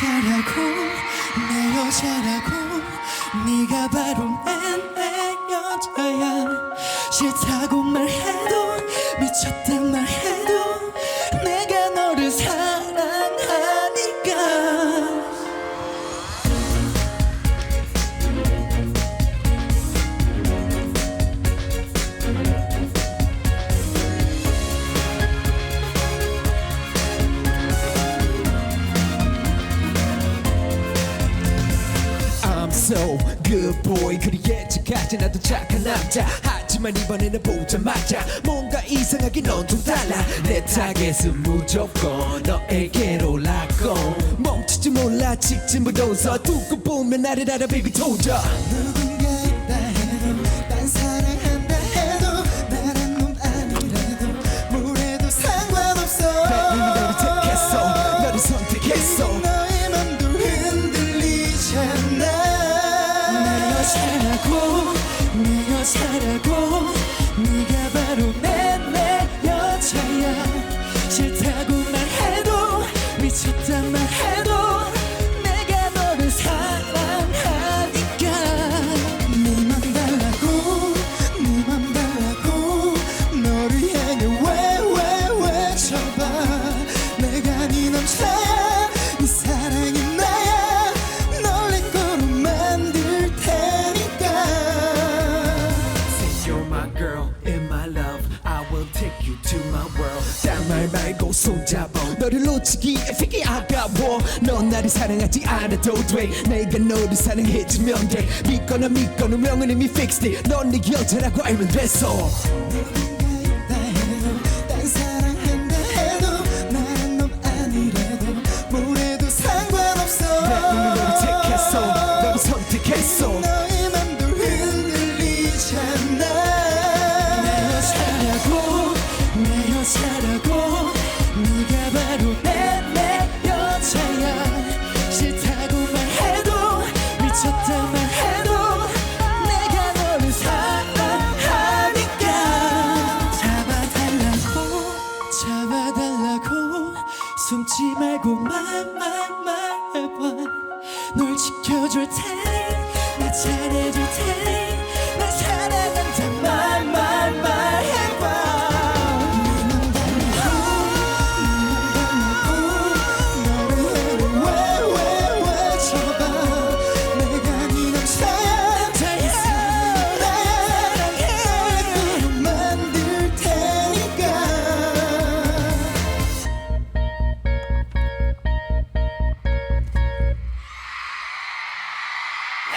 여자라고 내 여자라고 네가 바로 내, 내 여자야 싫다고 말해도 미쳤단 So good boy 그리 예측하지 나도 착한 남자. 하지만 이번에는 보자마자 뭔가 이상하게 넌좀 달라. 내 타겟은 무조건 너에게로 라고 멈추지 몰라 직진부터서. 두고 보면 나를 알아 baby 도전 내 여자라고 in my love I will take you to my world. 딴말 말고 손잡아. 너를 놓치기 피기 아까워. 넌 나를 사랑하지 않아도 돼. 내가 너를 사랑해주면 돼. 믿거나 믿거나 명은 이미 fixed 넌내 여자라고 네 알면 됐어. 너의 맘도 흔들리잖아. 때만 해도 내가 너를 사랑하니까. 잡아달라고 잡아달라고. 숨지 말고 말말말 해봐. 널 지켜줄 테니.